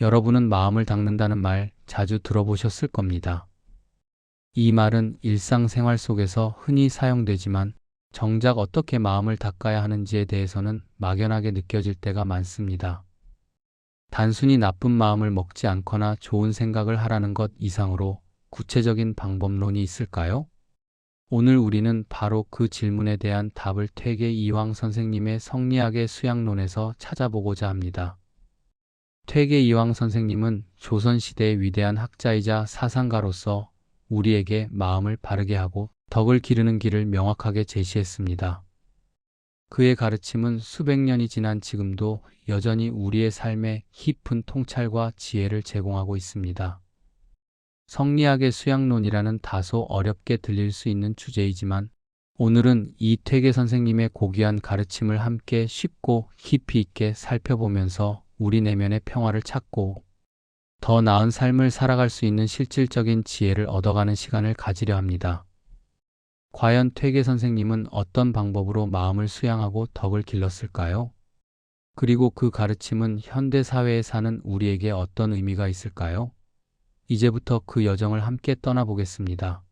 여러분은 마음을 닦는다는 말 자주 들어보셨을 겁니다. 이 말은 일상생활 속에서 흔히 사용되지만 정작 어떻게 마음을 닦아야 하는지에 대해서는 막연하게 느껴질 때가 많습니다. 단순히 나쁜 마음을 먹지 않거나 좋은 생각을 하라는 것 이상으로 구체적인 방법론이 있을까요? 오늘 우리는 바로 그 질문에 대한 답을 퇴계 이황 선생님의 성리학의 수양론에서 찾아보고자 합니다. 퇴계 이황 선생님은 조선시대의 위대한 학자이자 사상가로서 우리에게 마음을 바르게 하고 덕을 기르는 길을 명확하게 제시했습니다. 그의 가르침은 수백 년이 지난 지금도 여전히 우리의 삶에 깊은 통찰과 지혜를 제공하고 있습니다. 성리학의 수양론이라는 다소 어렵게 들릴 수 있는 주제이지만 오늘은 이 퇴계 선생님의 고귀한 가르침을 함께 쉽고 깊이 있게 살펴보면서 우리 내면의 평화를 찾고 더 나은 삶을 살아갈 수 있는 실질적인 지혜를 얻어가는 시간을 가지려 합니다. 과연 퇴계 선생님은 어떤 방법으로 마음을 수양하고 덕을 길렀을까요? 그리고 그 가르침은 현대 사회에 사는 우리에게 어떤 의미가 있을까요? 이제부터 그 여정을 함께 떠나보겠습니다.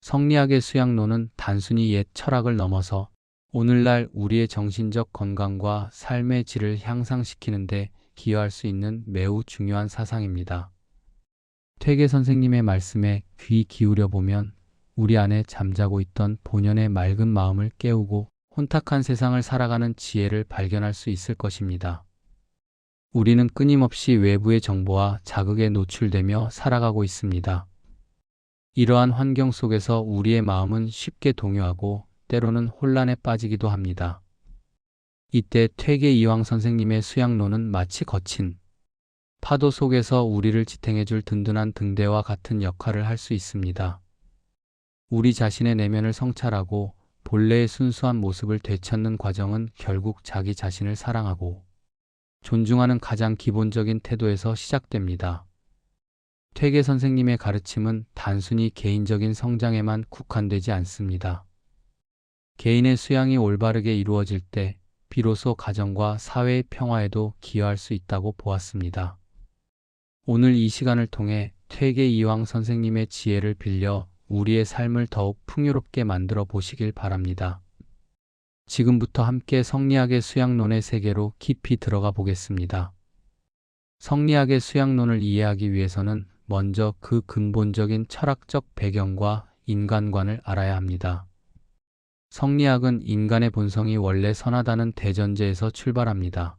성리학의 수양론은 단순히 옛 철학을 넘어서 오늘날 우리의 정신적 건강과 삶의 질을 향상시키는데 기여할 수 있는 매우 중요한 사상입니다. 퇴계 선생님의 말씀에 귀 기울여 보면 우리 안에 잠자고 있던 본연의 맑은 마음을 깨우고 혼탁한 세상을 살아가는 지혜를 발견할 수 있을 것입니다. 우리는 끊임없이 외부의 정보와 자극에 노출되며 살아가고 있습니다. 이러한 환경 속에서 우리의 마음은 쉽게 동요하고 때로는 혼란에 빠지기도 합니다. 이때 퇴계 이황 선생님의 수양론은 마치 거친 파도 속에서 우리를 지탱해줄 든든한 등대와 같은 역할을 할 수 있습니다. 우리 자신의 내면을 성찰하고 본래의 순수한 모습을 되찾는 과정은 결국 자기 자신을 사랑하고 존중하는 가장 기본적인 태도에서 시작됩니다. 퇴계 선생님의 가르침은 단순히 개인적인 성장에만 국한되지 않습니다. 개인의 수양이 올바르게 이루어질 때 비로소 가정과 사회의 평화에도 기여할 수 있다고 보았습니다. 오늘 이 시간을 통해 퇴계 이황 선생님의 지혜를 빌려 우리의 삶을 더욱 풍요롭게 만들어 보시길 바랍니다. 지금부터 함께 성리학의 수양론의 세계로 깊이 들어가 보겠습니다. 성리학의 수양론을 이해하기 위해서는 먼저 그 근본적인 철학적 배경과 인간관을 알아야 합니다. 성리학은 인간의 본성이 원래 선하다는 대전제에서 출발합니다.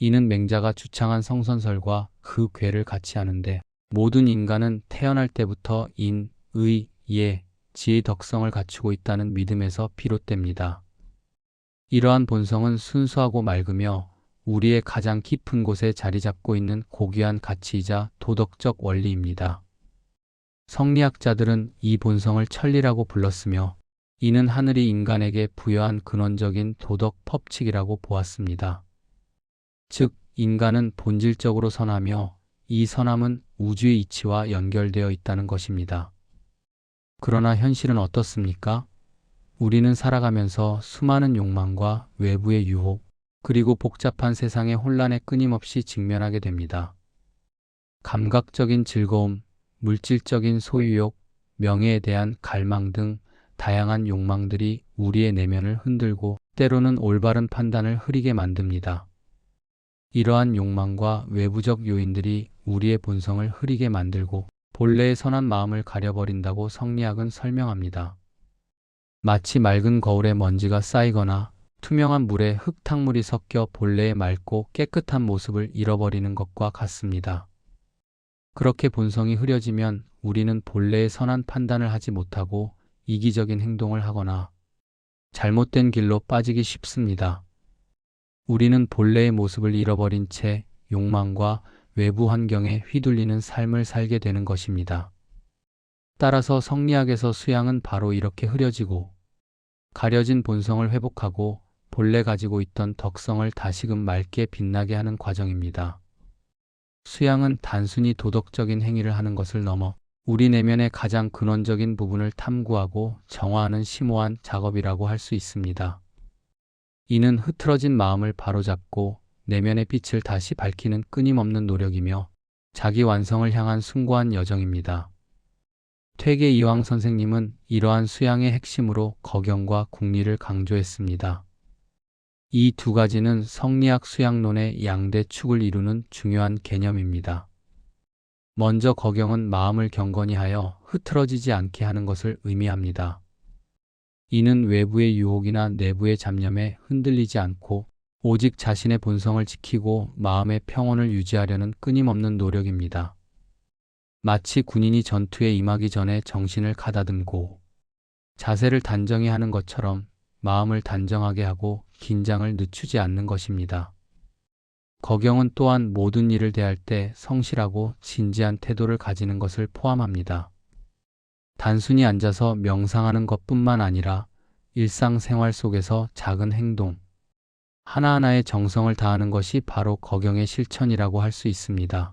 이는 맹자가 주창한 성선설과 그 괴를 같이 하는데 모든 인간은 태어날 때부터 인, 의, 예, 지의 덕성을 갖추고 있다는 믿음에서 비롯됩니다. 이러한 본성은 순수하고 맑으며 우리의 가장 깊은 곳에 자리 잡고 있는 고귀한 가치이자 도덕적 원리입니다. 성리학자들은 이 본성을 천리라고 불렀으며 이는 하늘이 인간에게 부여한 근원적인 도덕 법칙이라고 보았습니다. 즉, 인간은 본질적으로 선하며 이 선함은 우주의 이치와 연결되어 있다는 것입니다. 그러나 현실은 어떻습니까? 우리는 살아가면서 수많은 욕망과 외부의 유혹, 그리고 복잡한 세상의 혼란에 끊임없이 직면하게 됩니다. 감각적인 즐거움, 물질적인 소유욕, 명예에 대한 갈망 등 다양한 욕망들이 우리의 내면을 흔들고 때로는 올바른 판단을 흐리게 만듭니다. 이러한 욕망과 외부적 요인들이 우리의 본성을 흐리게 만들고 본래의 선한 마음을 가려버린다고 성리학은 설명합니다. 마치 맑은 거울에 먼지가 쌓이거나 투명한 물에 흙탕물이 섞여 본래의 맑고 깨끗한 모습을 잃어버리는 것과 같습니다. 그렇게 본성이 흐려지면 우리는 본래의 선한 판단을 하지 못하고 이기적인 행동을 하거나 잘못된 길로 빠지기 쉽습니다. 우리는 본래의 모습을 잃어버린 채 욕망과 외부 환경에 휘둘리는 삶을 살게 되는 것입니다. 따라서 성리학에서 수양은 바로 이렇게 흐려지고 가려진 본성을 회복하고 본래 가지고 있던 덕성을 다시금 맑게 빛나게 하는 과정입니다. 수양은 단순히 도덕적인 행위를 하는 것을 넘어 우리 내면의 가장 근원적인 부분을 탐구하고 정화하는 심오한 작업이라고 할 수 있습니다. 이는 흐트러진 마음을 바로잡고 내면의 빛을 다시 밝히는 끊임없는 노력이며 자기 완성을 향한 숭고한 여정입니다. 퇴계 이황 선생님은 이러한 수양의 핵심으로 거경과 궁리를 강조했습니다. 이 두 가지는 성리학 수양론의 양대 축을 이루는 중요한 개념입니다. 먼저 거경은 마음을 경건히 하여 흐트러지지 않게 하는 것을 의미합니다. 이는 외부의 유혹이나 내부의 잡념에 흔들리지 않고 오직 자신의 본성을 지키고 마음의 평온을 유지하려는 끊임없는 노력입니다. 마치 군인이 전투에 임하기 전에 정신을 가다듬고 자세를 단정히 하는 것처럼 마음을 단정하게 하고 긴장을 늦추지 않는 것입니다. 거경은 또한 모든 일을 대할 때 성실하고 진지한 태도를 가지는 것을 포함합니다. 단순히 앉아서 명상하는 것 뿐만 아니라 일상생활 속에서 작은 행동, 하나하나의 정성을 다하는 것이 바로 거경의 실천이라고 할 수 있습니다.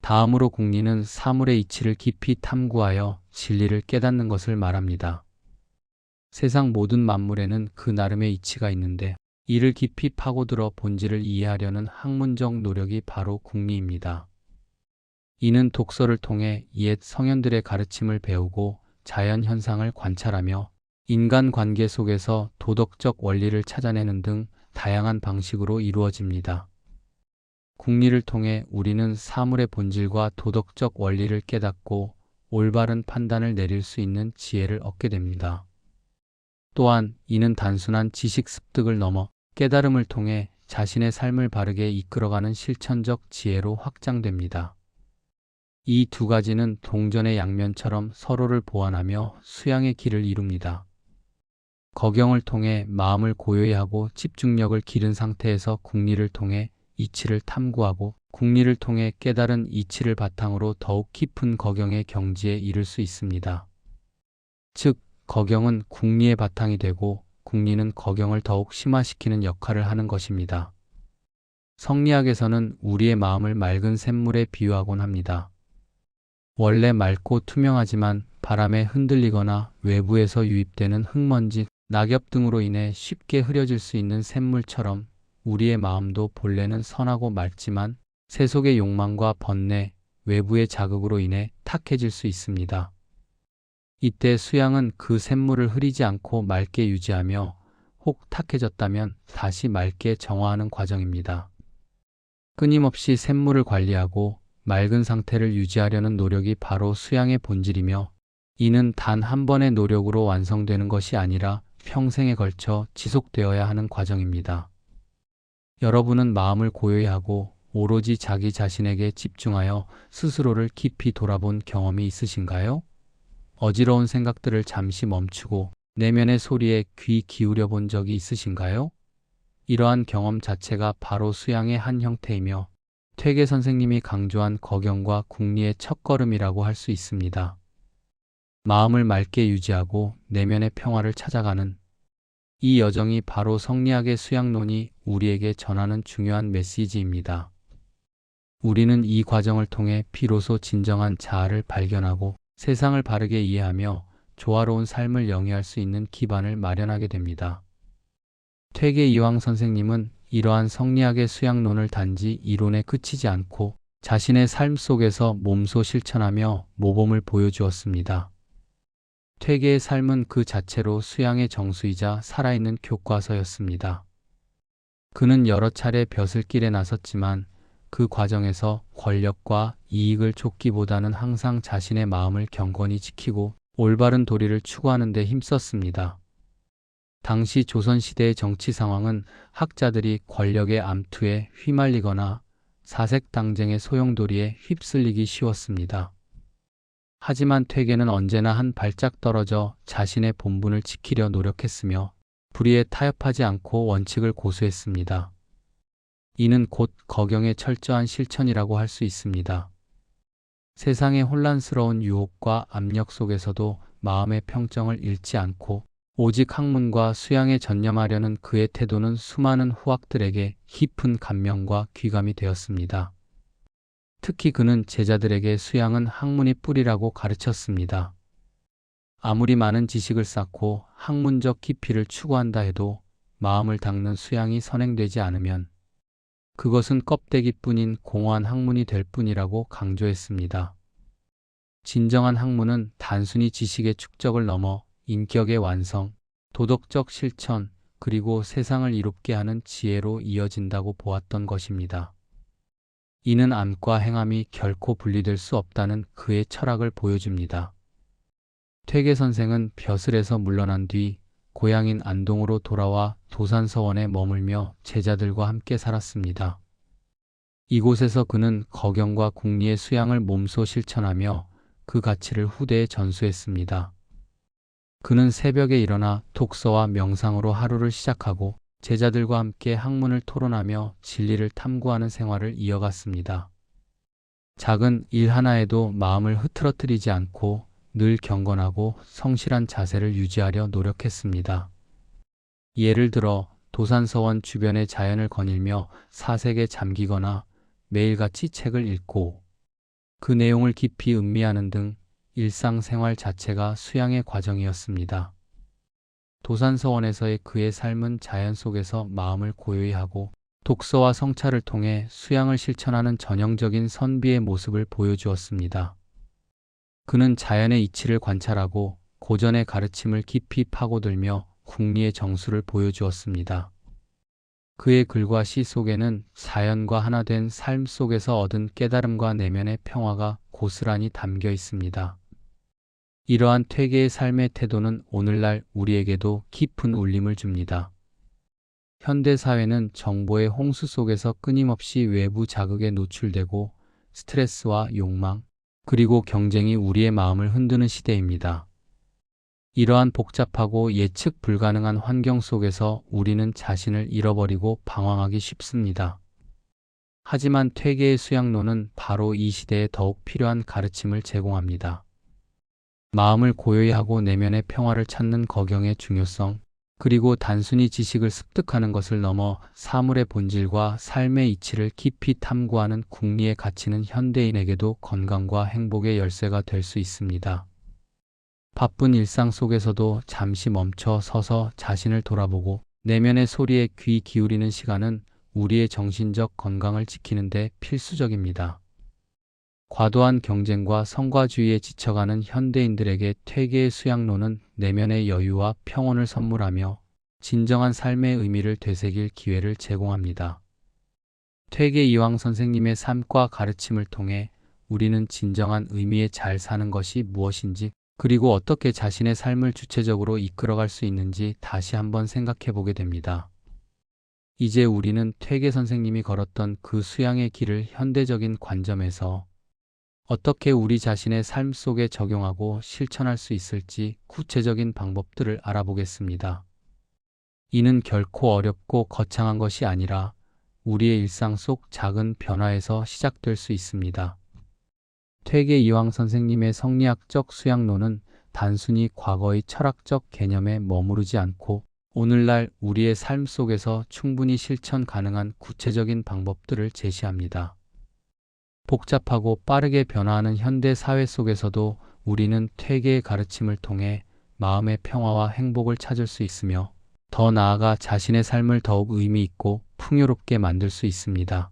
다음으로 궁리는 사물의 이치를 깊이 탐구하여 진리를 깨닫는 것을 말합니다. 세상 모든 만물에는 그 나름의 이치가 있는데 이를 깊이 파고들어 본질을 이해하려는 학문적 노력이 바로 궁리입니다. 이는 독서를 통해 옛 성현들의 가르침을 배우고 자연 현상을 관찰하며 인간 관계 속에서 도덕적 원리를 찾아내는 등 다양한 방식으로 이루어집니다. 궁리를 통해 우리는 사물의 본질과 도덕적 원리를 깨닫고 올바른 판단을 내릴 수 있는 지혜를 얻게 됩니다. 또한 이는 단순한 지식 습득을 넘어 깨달음을 통해 자신의 삶을 바르게 이끌어가는 실천적 지혜로 확장됩니다. 이 두 가지는 동전의 양면처럼 서로를 보완하며 수양의 길을 이룹니다. 거경을 통해 마음을 고요히 하고 집중력을 기른 상태에서 궁리를 통해 이치를 탐구하고 궁리를 통해 깨달은 이치를 바탕으로 더욱 깊은 거경의 경지에 이를 수 있습니다. 즉, 거경은 궁리의 바탕이 되고 궁리는 거경을 더욱 심화시키는 역할을 하는 것입니다. 성리학에서는 우리의 마음을 맑은 샘물에 비유하곤 합니다. 원래 맑고 투명하지만 바람에 흔들리거나 외부에서 유입되는 흙먼지, 낙엽 등으로 인해 쉽게 흐려질 수 있는 샘물처럼 우리의 마음도 본래는 선하고 맑지만 세속의 욕망과 번뇌, 외부의 자극으로 인해 탁해질 수 있습니다. 이때 수양은 그 샘물을 흐리지 않고 맑게 유지하며 혹 탁해졌다면 다시 맑게 정화하는 과정입니다. 끊임없이 샘물을 관리하고 맑은 상태를 유지하려는 노력이 바로 수양의 본질이며 이는 단 한 번의 노력으로 완성되는 것이 아니라 평생에 걸쳐 지속되어야 하는 과정입니다. 여러분은 마음을 고요히 하고 오로지 자기 자신에게 집중하여 스스로를 깊이 돌아본 경험이 있으신가요? 어지러운 생각들을 잠시 멈추고 내면의 소리에 귀 기울여 본 적이 있으신가요? 이러한 경험 자체가 바로 수양의 한 형태이며 퇴계 선생님이 강조한 거경과 궁리의 첫걸음이라고 할 수 있습니다. 마음을 맑게 유지하고 내면의 평화를 찾아가는 이 여정이 바로 성리학의 수양론이 우리에게 전하는 중요한 메시지입니다. 우리는 이 과정을 통해 비로소 진정한 자아를 발견하고 세상을 바르게 이해하며 조화로운 삶을 영위할 수 있는 기반을 마련하게 됩니다. 퇴계 이황 선생님은 이러한 성리학의 수양론을 단지 이론에 그치지 않고 자신의 삶 속에서 몸소 실천하며 모범을 보여주었습니다. 퇴계의 삶은 그 자체로 수양의 정수이자 살아있는 교과서였습니다. 그는 여러 차례 벼슬길에 나섰지만 그 과정에서 권력과 이익을 쫓기보다는 항상 자신의 마음을 경건히 지키고 올바른 도리를 추구하는 데 힘썼습니다. 당시 조선시대의 정치 상황은 학자들이 권력의 암투에 휘말리거나 사색당쟁의 소용돌이에 휩쓸리기 쉬웠습니다. 하지만 퇴계는 언제나 한 발짝 떨어져 자신의 본분을 지키려 노력했으며 불의에 타협하지 않고 원칙을 고수했습니다. 이는 곧 거경의 철저한 실천이라고 할 수 있습니다. 세상의 혼란스러운 유혹과 압력 속에서도 마음의 평정을 잃지 않고 오직 학문과 수양에 전념하려는 그의 태도는 수많은 후학들에게 깊은 감명과 귀감이 되었습니다. 특히 그는 제자들에게 수양은 학문이 뿌리라고 가르쳤습니다. 아무리 많은 지식을 쌓고 학문적 깊이를 추구한다 해도 마음을 닦는 수양이 선행되지 않으면 그것은 껍데기뿐인 공허한 학문이 될 뿐이라고 강조했습니다. 진정한 학문은 단순히 지식의 축적을 넘어 인격의 완성, 도덕적 실천, 그리고 세상을 이롭게 하는 지혜로 이어진다고 보았던 것입니다. 이는 암과 행함이 결코 분리될 수 없다는 그의 철학을 보여줍니다. 퇴계 선생은 벼슬에서 물러난 뒤 고향인 안동으로 돌아와 도산서원에 머물며 제자들과 함께 살았습니다. 이곳에서 그는 거경과 궁리의 수양을 몸소 실천하며 그 가치를 후대에 전수했습니다. 그는 새벽에 일어나 독서와 명상으로 하루를 시작하고 제자들과 함께 학문을 토론하며 진리를 탐구하는 생활을 이어갔습니다. 작은 일 하나에도 마음을 흐트러뜨리지 않고 늘 경건하고 성실한 자세를 유지하려 노력했습니다. 예를 들어 도산서원 주변의 자연을 거닐며 사색에 잠기거나 매일같이 책을 읽고 그 내용을 깊이 음미하는 등 일상생활 자체가 수양의 과정이었습니다. 도산서원에서의 그의 삶은 자연 속에서 마음을 고요히 하고 독서와 성찰을 통해 수양을 실천하는 전형적인 선비의 모습을 보여주었습니다. 그는 자연의 이치를 관찰하고 고전의 가르침을 깊이 파고들며 궁리의 정수를 보여주었습니다. 그의 글과 시 속에는 자연과 하나 된 삶 속에서 얻은 깨달음과 내면의 평화가 고스란히 담겨 있습니다. 이러한 퇴계의 삶의 태도는 오늘날 우리에게도 깊은 울림을 줍니다. 현대 사회는 정보의 홍수 속에서 끊임없이 외부 자극에 노출되고 스트레스와 욕망, 그리고 경쟁이 우리의 마음을 흔드는 시대입니다. 이러한 복잡하고 예측 불가능한 환경 속에서 우리는 자신을 잃어버리고 방황하기 쉽습니다. 하지만 퇴계의 수양론은 바로 이 시대에 더욱 필요한 가르침을 제공합니다. 마음을 고요히 하고 내면의 평화를 찾는 거경의 중요성, 그리고 단순히 지식을 습득하는 것을 넘어 사물의 본질과 삶의 이치를 깊이 탐구하는 궁리의 가치는 현대인에게도 건강과 행복의 열쇠가 될 수 있습니다. 바쁜 일상 속에서도 잠시 멈춰 서서 자신을 돌아보고 내면의 소리에 귀 기울이는 시간은 우리의 정신적 건강을 지키는 데 필수적입니다. 과도한 경쟁과 성과주의에 지쳐가는 현대인들에게 퇴계의 수양론은 내면의 여유와 평온을 선물하며 진정한 삶의 의미를 되새길 기회를 제공합니다. 퇴계 이황 선생님의 삶과 가르침을 통해 우리는 진정한 의미에 잘 사는 것이 무엇인지 그리고 어떻게 자신의 삶을 주체적으로 이끌어갈 수 있는지 다시 한번 생각해 보게 됩니다. 이제 우리는 퇴계 선생님이 걸었던 그 수양의 길을 현대적인 관점에서 어떻게 우리 자신의 삶 속에 적용하고 실천할 수 있을지 구체적인 방법들을 알아보겠습니다. 이는 결코 어렵고 거창한 것이 아니라 우리의 일상 속 작은 변화에서 시작될 수 있습니다. 퇴계 이황 선생님의 성리학적 수양론은 단순히 과거의 철학적 개념에 머무르지 않고 오늘날 우리의 삶 속에서 충분히 실천 가능한 구체적인 방법들을 제시합니다. 복잡하고 빠르게 변화하는 현대 사회 속에서도 우리는 퇴계의 가르침을 통해 마음의 평화와 행복을 찾을 수 있으며 더 나아가 자신의 삶을 더욱 의미 있고 풍요롭게 만들 수 있습니다.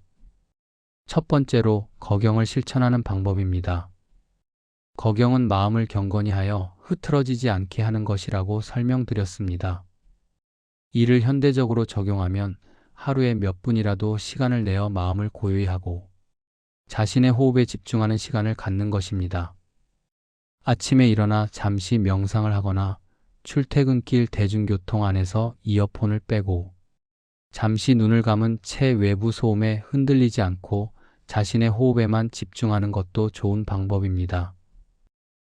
첫 번째로 거경을 실천하는 방법입니다. 거경은 마음을 경건히 하여 흐트러지지 않게 하는 것이라고 설명드렸습니다. 이를 현대적으로 적용하면 하루에 몇 분이라도 시간을 내어 마음을 고요히 하고 자신의 호흡에 집중하는 시간을 갖는 것입니다. 아침에 일어나 잠시 명상을 하거나 출퇴근길 대중교통 안에서 이어폰을 빼고 잠시 눈을 감은 채 외부 소음에 흔들리지 않고 자신의 호흡에만 집중하는 것도 좋은 방법입니다.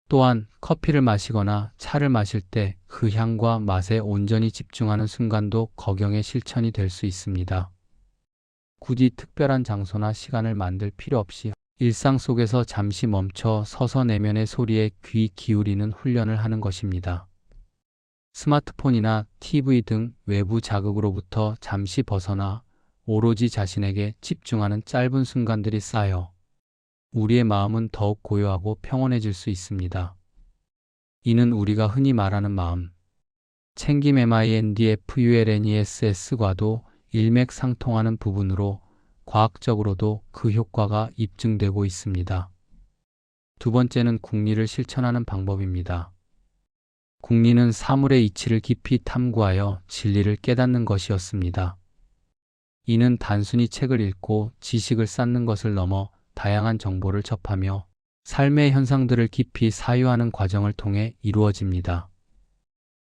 또한 커피를 마시거나 차를 마실 때 그 향과 맛에 온전히 집중하는 순간도 거경의 실천이 될 수 있습니다. 굳이 특별한 장소나 시간을 만들 필요 없이 일상 속에서 잠시 멈춰 서서 내면의 소리에 귀 기울이는 훈련을 하는 것입니다. 스마트폰이나 TV 등 외부 자극으로부터 잠시 벗어나 오로지 자신에게 집중하는 짧은 순간들이 쌓여 우리의 마음은 더욱 고요하고 평온해질 수 있습니다. 이는 우리가 흔히 말하는 마음, 챙김 MINDFULNESS과도 일맥상통하는 부분으로 과학적으로도 그 효과가 입증되고 있습니다. 두 번째는 국리를 실천하는 방법입니다. 국리는 사물의 이치를 깊이 탐구하여 진리를 깨닫는 것이었습니다. 이는 단순히 책을 읽고 지식을 쌓는 것을 넘어 다양한 정보를 접하며 삶의 현상들을 깊이 사유하는 과정을 통해 이루어집니다.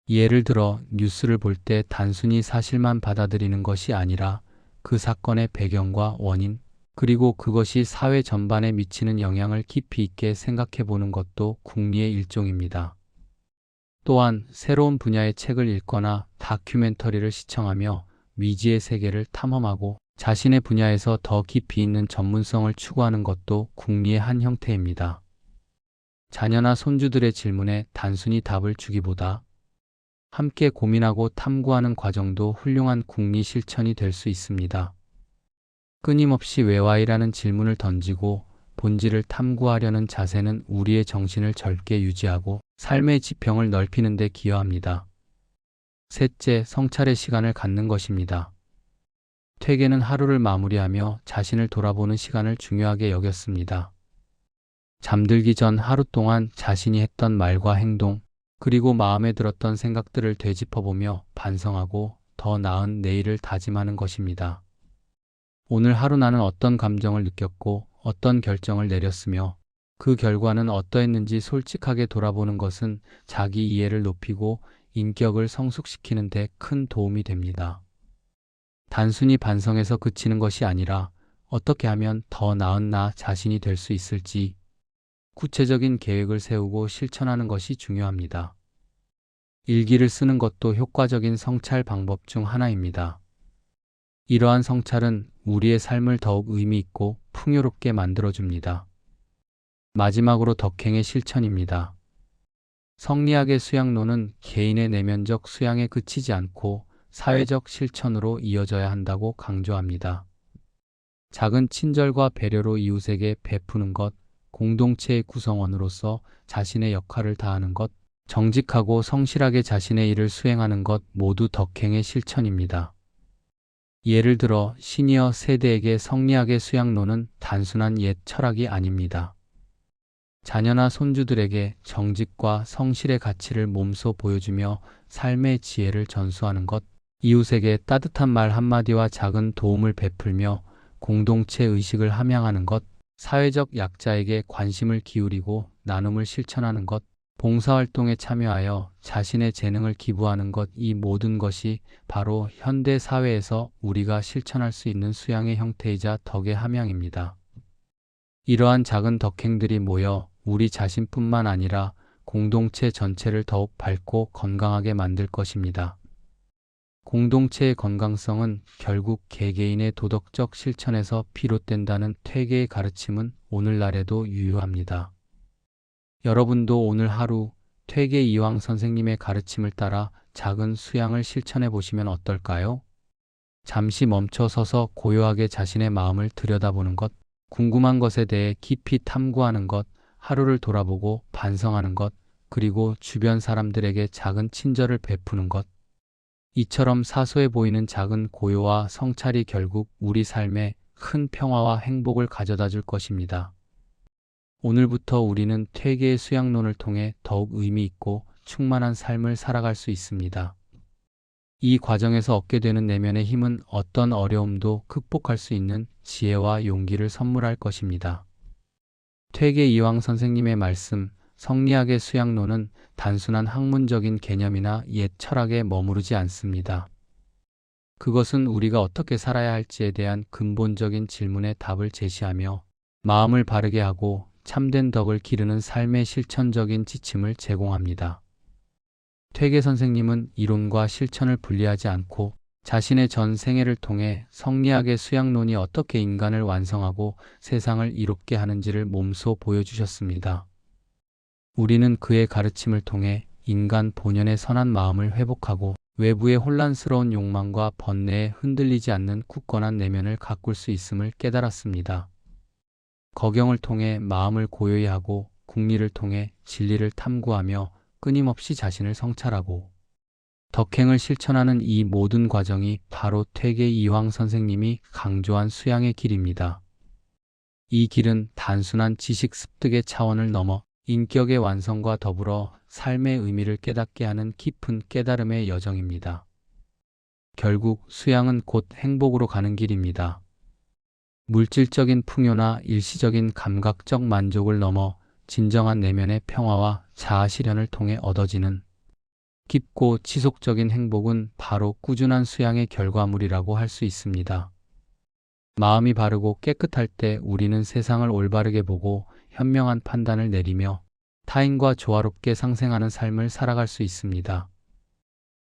예를 들어 뉴스를 볼 때 단순히 사실만 받아들이는 것이 아니라 그 사건의 배경과 원인, 그리고 그것이 사회 전반에 미치는 영향을 깊이 있게 생각해 보는 것도 국리의 일종입니다. 또한 새로운 분야의 책을 읽거나 다큐멘터리를 시청하며 미지의 세계를 탐험하고 자신의 분야에서 더 깊이 있는 전문성을 추구하는 것도 국리의 한 형태입니다. 자녀나 손주들의 질문에 단순히 답을 주기보다 함께 고민하고 탐구하는 과정도 훌륭한 국리 실천이 될 수 있습니다. 끊임없이 왜 와이라는 질문을 던지고 본질을 탐구하려는 자세는 우리의 정신을 젊게 유지하고 삶의 지평을 넓히는 데 기여합니다. 셋째, 성찰의 시간을 갖는 것입니다. 퇴계는 하루를 마무리하며 자신을 돌아보는 시간을 중요하게 여겼습니다. 잠들기 전 하루 동안 자신이 했던 말과 행동, 그리고 마음에 들었던 생각들을 되짚어보며 반성하고 더 나은 내일을 다짐하는 것입니다. 오늘 하루 나는 어떤 감정을 느꼈고 어떤 결정을 내렸으며 그 결과는 어떠했는지 솔직하게 돌아보는 것은 자기 이해를 높이고 인격을 성숙시키는 데 큰 도움이 됩니다. 단순히 반성해서 그치는 것이 아니라 어떻게 하면 더 나은 나 자신이 될 수 있을지 구체적인 계획을 세우고 실천하는 것이 중요합니다. 일기를 쓰는 것도 효과적인 성찰 방법 중 하나입니다. 이러한 성찰은 우리의 삶을 더욱 의미 있고 풍요롭게 만들어줍니다. 마지막으로 덕행의 실천입니다. 성리학의 수양론은 개인의 내면적 수양에 그치지 않고 사회적 실천으로 이어져야 한다고 강조합니다. 작은 친절과 배려로 이웃에게 베푸는 것, 공동체의 구성원으로서 자신의 역할을 다하는 것, 정직하고 성실하게 자신의 일을 수행하는 것 모두 덕행의 실천입니다. 예를 들어 시니어 세대에게 성리학의 수양론은 단순한 옛 철학이 아닙니다. 자녀나 손주들에게 정직과 성실의 가치를 몸소 보여주며 삶의 지혜를 전수하는 것, 이웃에게 따뜻한 말 한마디와 작은 도움을 베풀며 공동체 의식을 함양하는 것, 사회적 약자에게 관심을 기울이고 나눔을 실천하는 것, 봉사활동에 참여하여 자신의 재능을 기부하는 것, 이 모든 것이 바로 현대 사회에서 우리가 실천할 수 있는 수양의 형태이자 덕의 함양입니다. 이러한 작은 덕행들이 모여 우리 자신뿐만 아니라 공동체 전체를 더욱 밝고 건강하게 만들 것입니다. 공동체의 건강성은 결국 개개인의 도덕적 실천에서 비롯된다는 퇴계의 가르침은 오늘날에도 유효합니다. 여러분도 오늘 하루 퇴계 이황 선생님의 가르침을 따라 작은 수양을 실천해 보시면 어떨까요? 잠시 멈춰 서서 고요하게 자신의 마음을 들여다보는 것, 궁금한 것에 대해 깊이 탐구하는 것, 하루를 돌아보고 반성하는 것, 그리고 주변 사람들에게 작은 친절을 베푸는 것. 이처럼 사소해 보이는 작은 고요와 성찰이 결국 우리 삶에 큰 평화와 행복을 가져다 줄 것입니다. 오늘부터 우리는 퇴계의 수양론을 통해 더욱 의미 있고 충만한 삶을 살아갈 수 있습니다. 이 과정에서 얻게 되는 내면의 힘은 어떤 어려움도 극복할 수 있는 지혜와 용기를 선물할 것입니다. 퇴계 이황 선생님의 말씀, 성리학의 수양론은 단순한 학문적인 개념이나 옛 철학에 머무르지 않습니다. 그것은 우리가 어떻게 살아야 할지에 대한 근본적인 질문에 답을 제시하며 마음을 바르게 하고 참된 덕을 기르는 삶의 실천적인 지침을 제공합니다. 퇴계 선생님은 이론과 실천을 분리하지 않고 자신의 전 생애를 통해 성리학의 수양론이 어떻게 인간을 완성하고 세상을 이롭게 하는지를 몸소 보여주셨습니다. 우리는 그의 가르침을 통해 인간 본연의 선한 마음을 회복하고 외부의 혼란스러운 욕망과 번뇌에 흔들리지 않는 굳건한 내면을 가꿀 수 있음을 깨달았습니다. 거경을 통해 마음을 고요히 하고 국리를 통해 진리를 탐구하며 끊임없이 자신을 성찰하고 덕행을 실천하는 이 모든 과정이 바로 퇴계 이황 선생님이 강조한 수양의 길입니다. 이 길은 단순한 지식 습득의 차원을 넘어 인격의 완성과 더불어 삶의 의미를 깨닫게 하는 깊은 깨달음의 여정입니다. 결국 수양은 곧 행복으로 가는 길입니다. 물질적인 풍요나 일시적인 감각적 만족을 넘어 진정한 내면의 평화와 자아 실현을 통해 얻어지는 깊고 지속적인 행복은 바로 꾸준한 수양의 결과물이라고 할 수 있습니다. 마음이 바르고 깨끗할 때 우리는 세상을 올바르게 보고 현명한 판단을 내리며 타인과 조화롭게 상생하는 삶을 살아갈 수 있습니다.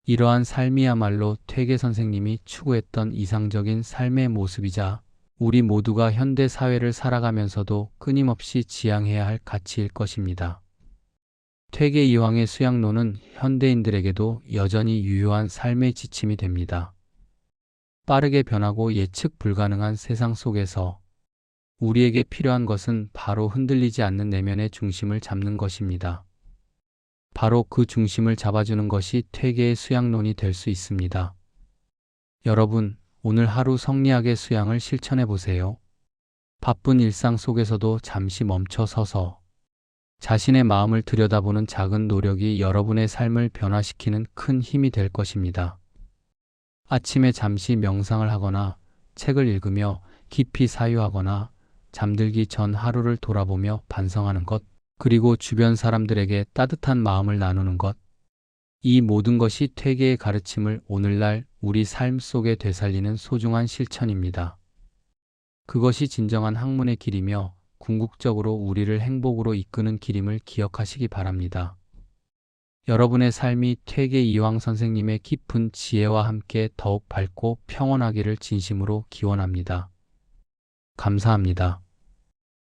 이러한 삶이야말로 퇴계 선생님이 추구했던 이상적인 삶의 모습이자 우리 모두가 현대 사회를 살아가면서도 끊임없이 지향해야 할 가치일 것입니다. 퇴계 이황의 수양론은 현대인들에게도 여전히 유효한 삶의 지침이 됩니다. 빠르게 변하고 예측 불가능한 세상 속에서 우리에게 필요한 것은 바로 흔들리지 않는 내면의 중심을 잡는 것입니다. 바로 그 중심을 잡아주는 것이 퇴계의 수양론이 될 수 있습니다. 여러분, 오늘 하루 성리학의 수양을 실천해 보세요. 바쁜 일상 속에서도 잠시 멈춰 서서 자신의 마음을 들여다보는 작은 노력이 여러분의 삶을 변화시키는 큰 힘이 될 것입니다. 아침에 잠시 명상을 하거나 책을 읽으며 깊이 사유하거나 잠들기 전 하루를 돌아보며 반성하는 것, 그리고 주변 사람들에게 따뜻한 마음을 나누는 것. 이 모든 것이 퇴계의 가르침을 오늘날 우리 삶 속에 되살리는 소중한 실천입니다. 그것이 진정한 학문의 길이며 궁극적으로 우리를 행복으로 이끄는 길임을 기억하시기 바랍니다. 여러분의 삶이 퇴계 이황 선생님의 깊은 지혜와 함께 더욱 밝고 평온하기를 진심으로 기원합니다. 감사합니다.